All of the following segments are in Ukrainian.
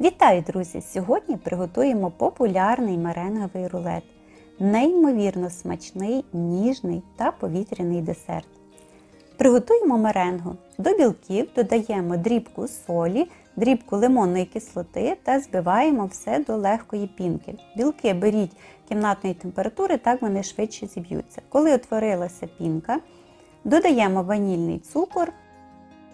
Вітаю, друзі! Сьогодні приготуємо популярний меренговий рулет. Неймовірно смачний, ніжний та повітряний десерт. Приготуємо меренгу. До білків додаємо дрібку солі, дрібку лимонної кислоти та збиваємо все до легкої пінки. Білки беріть кімнатної температури, так вони швидше зіб'ються. Коли утворилася пінка, додаємо ванільний цукор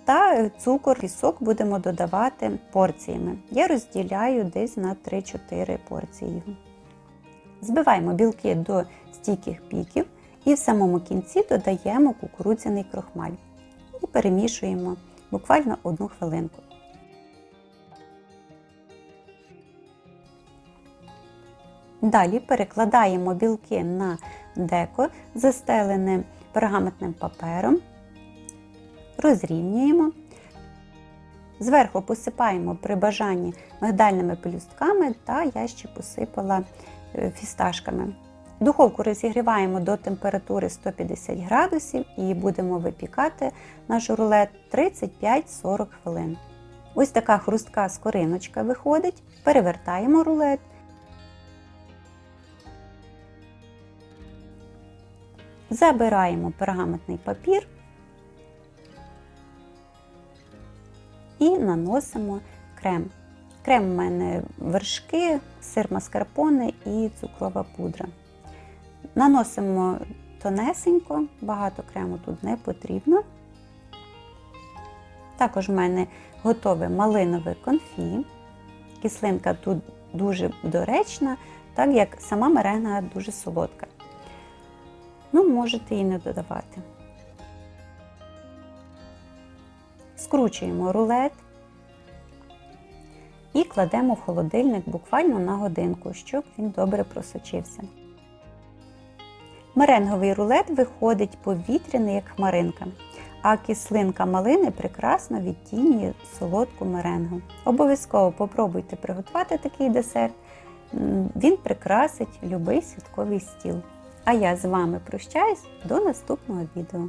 та цукор, пісок будемо додавати порціями. Я розділяю десь на 3-4 порції. Збиваємо білки до стійких піків і в самому кінці додаємо кукурудзяний крохмаль і перемішуємо буквально одну хвилинку. Далі перекладаємо білки на деко, застелене пергаментним папером, розрівнюємо. Зверху посипаємо при бажанні мигдальними пелюстками та я ще посипала е, фісташками. Духовку розігріваємо до температури 150 градусів і будемо випікати наш рулет 35-40 хвилин. Ось така хрустка скориночка виходить. Перевертаємо рулет. Забираємо пергаментний папір і наносимо крем. Крем у мене вершки, сир маскарпоне і цукрова пудра. Наносимо тонесенько, багато крему тут не потрібно. Також в мене готове малинове конфі. Кислинка тут дуже доречна, так як сама меренга дуже солодка. Ну, можете і не додавати. Скручуємо рулет і кладемо в холодильник буквально на годинку, щоб він добре просочився. Меренговий рулет виходить повітряний, як хмаринка, а кислинка малини прекрасно відтінює солодку меренгу. Обов'язково попробуйте приготувати такий десерт. Він прикрасить любий святковий стіл. А я з вами прощаюсь до наступного відео.